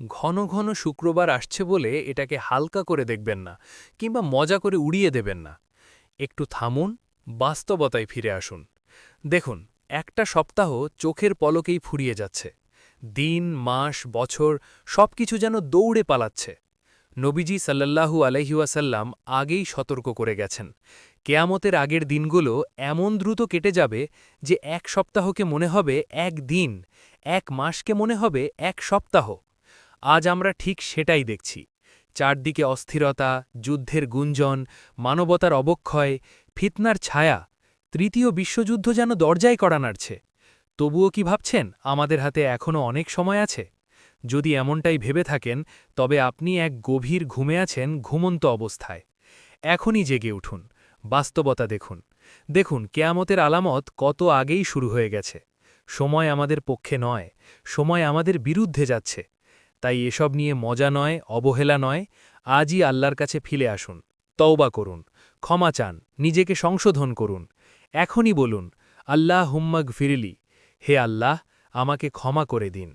ঘন ঘন শুক্রবার আসছে বলে এটাকে হালকা করে দেখবেন না, কিংবা মজা করে উড়িয়ে দেবেন না। একটু থামুন, বাস্তবতায় ফিরে আসুন। দেখুন, একটা সপ্তাহ চোখের পলকেই ফুরিয়ে যাচ্ছে। দিন, মাস, বছর, সবকিছু যেন দৌড়ে পালাচ্ছে। নবীজি সাল্লাল্লাহু আলহিউসাল্লাম আগেই সতর্ক করে গেছেন। কেয়ামতের আগের দিনগুলো এমন দ্রুত কেটে যাবে যে এক সপ্তাহকে মনে হবে এক দিন, এক মাসকে মনে হবে এক সপ্তাহ। আজ আমরা ঠিক সেটাই দেখছি। চারদিকে অস্থিরতা, যুদ্ধের গুঞ্জন, মানবতার অবক্ষয়, ফিতনার ছায়া, তৃতীয় বিশ্বযুদ্ধ যেন দরজায় করা নাড়ছে তবুও কি ভাবছেন, আমাদের হাতে এখনও অনেক সময় আছে? যদি এমনটাই ভেবে থাকেন, তবে আপনি এক গভীর ঘুমে আছেন ঘুমন্ত অবস্থায়। এখনই জেগে উঠুন, বাস্তবতা দেখুন। দেখুন, কেয়ামতের আলামত কত আগেই শুরু হয়ে গেছে। সময় আমাদের পক্ষে নয়, সময় আমাদের বিরুদ্ধে যাচ্ছে। তাই এসব নিয়ে মজা নয়, অবহেলা নয়, আজই আল্লাহর কাছে ফিরে আসুন, তওবা করুন, ক্ষমা চান, নিজেকে সংশোধন করুন। এখনই বলুন, আল্লাহ হুম্মাগ ফিরিলি হে আল্লাহ, আমাকে ক্ষমা করে দিন।